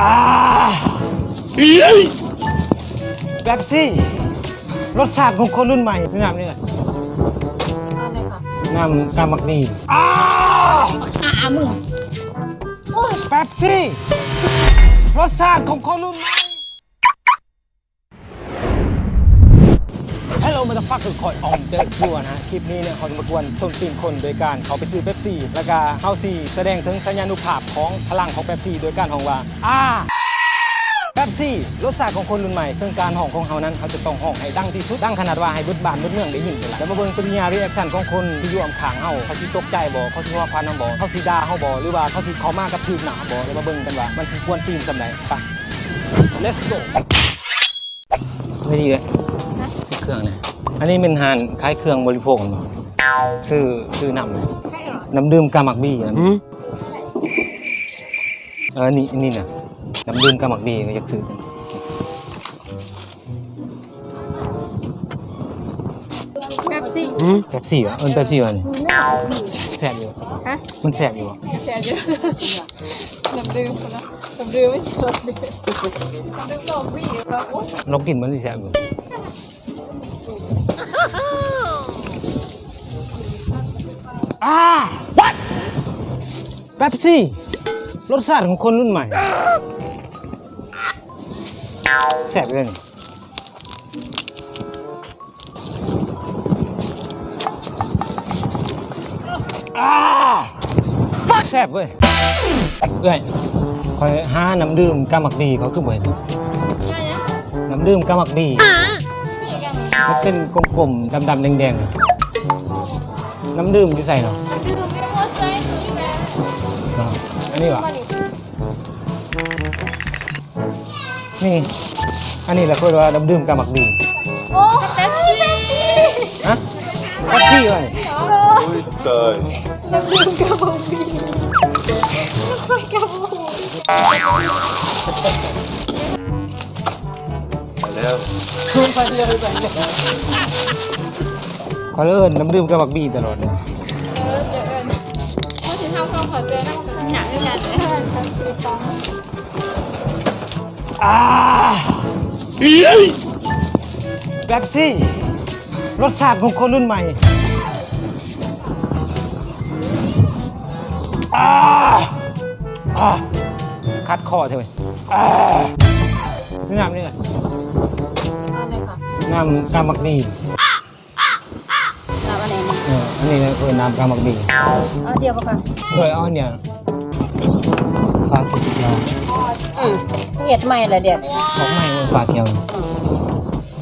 อ่าแบบซี่ รสชาติของคนรุ่นใหม่ซื้อน้ำนี่แหละน้ำกามักดีอ้าอ่ามึงโอ้ยแบบซี่ รสชาติของคนรุ่นใหม่ ฮัลโหลมาตาฟักคือคอยออมเดอะทัวร์นะฮะ คลิปนี้เนี่ยเขาจะมากวนส้นตีนคนโดยการเขาไปซื้อเป๊ปซี่ แล้วก็เข้าซี่แสดงถึงสัญญานุภาพของพลังของเป๊ปซี่โดยการห้องว่าอ้าแป๊บซี่รสชาติของคนรุ่นใหม่ ซึ่งการห้องของเขานั้นเขาจะต้องห้องให้ดังที่สุดดังขนาดว่าให้เบุดบานเบุดเมืองได้ยินเลยล่ะแล้วมาเบิ่งปริญญารีแอคชั่นของคนที่อยู่อำขางเฮาเขาสิตกใจบ่เขาสิว่าพาน้ำบ่เขาสิด่าเฮาบ่หรือว่าเขาสิเข้ามากับทีมหนาบ่เดี๋ยวมาเบิ่งกันว่ามันสิควรทีมสำใดไป let's go ไม่ดีเลยเครื่องเนี่ย อันนี้เป็นหานคล้ายเครื่องบริโภคเนาะซื้อซื้อน้ำเลยน้ำดื่มกามักบี้นะเออนี่นี่น่ะน้ำดื่มกามักบี้ก็อยากซื้อแบบสิแป๊บซี่วะเอินแป๊บซี่วะนี่แสบอยู่ ฮะมันแสบอยู่วะแซ่บอยู่น้ำดื่มนะน้ำดื่มไม่ใช่น้ำดื่มน้ำดื่มบอกวิ่งแล้วโอ้ยเรากินมันสิแสบอยู่ อ่า what แป๊บซี่รสชาติของคนรุ่นใหม่แสบเลยนี่อ่าแสบเว้ยเอ้ยคอยหาน้ำดื่มกามักดีเขาคือบ่เห็นน้ำดื่มกามักบีมันเป็นกลมๆดำๆแดงๆ น้ำดื่มที่ใส่เนาะอ่าอันนี้วะนี่ อันนี้แหละคือว่าน้ำดื่มกามักบีโอ้แบบสิฮะแท็กซี่วะนี่ Ui trời น้ำดื่มกระบอกวิ่งน้ำกระบอก Leo เขาเลินน้ำดื่มกามักบีตลอดเลยเออเจอกันพูดถึงเท่าความขอเจอนะมันหนักด้วยกันเลยทำสิปังอ่าแบบซี่รสชาติของคนรุ่นใหม่อ่าอ่าคัดคอเถอะเว้ยอ่าซื้อน้ำนี่แหละอะไรค่ะน้ำกามักดี น้ำอะไรนี่เอออันนี้นะคือน้ำกามักดีเอาเดียวกันโดยเอาเนี่ยฝากเกี่ยวอืมเห็ดใหม่ละเด็ดของใหม่เลยฝากเกี่ยว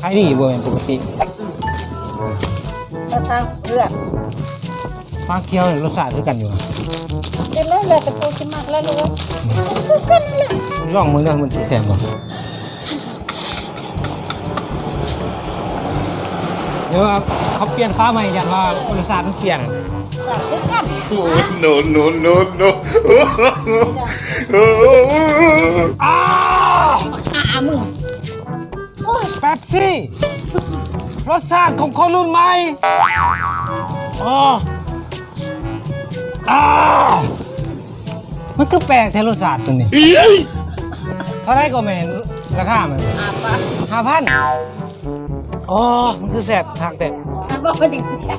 ขายดีบ่เป็นปกติก็ทางเลือกฝากเกี่ยวเนี่ยรสชาติคือกันอยู่เด็ดเลยเลยแต่ปูชิมักแล้วรู้ว่าคือกันแหละลองมึงเด้อมันสิแซ่บบ่ เดี๋ยวครับเขาเปลี่ยนฟ้าใหม่ยันว่ารสชาติมันเปลี่ยนสั่งคือกัน Ui no no no no อ้าวอ่ามึงโอ้ยแป๊บซี่รสชาติของคนรุ่นใหม่อ๋ออ้าวมันคือแปลกแท้รสชาติตัวนี้เท่าไรก็แม่นราคามันอาปะห้าพัน อ๋อ มันคือแสบทักแต่ฉันบอกว่าถึงเสีย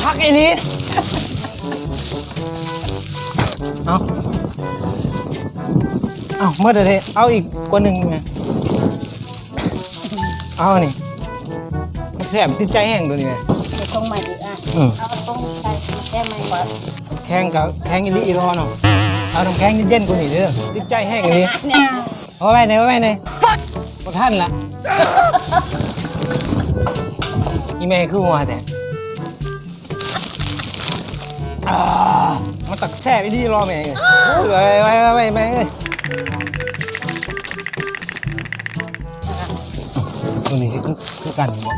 คักไอ้นี้เอาเอาเมื่อเดี๋ยวนี้เอาอีกกว่าหนึ่งไงเอาอันนี้มันแสบติดใจแห้งตัวนี้ไงเดี๋ยวตรงใหม่ดีอะ อืมเอาตรงใส่แค่ใหม่ก่อนแข็งกับแข็งอีหลีอีรอเนาะ เอาน้ำแข็งเย็นๆกว่านี้เด้อติดใจแห้งอันนี้เนี่ยเอาไว้ไหนเอาไว้ไหนฟักประท่านละอีเมย์คือหัวแต่อ่ามันตักแซ่บอีดีรอแม่งเลยไว้ไว้ไว้ไว้แม่งเอ้ยตัวนี้สิคือคือกันบ่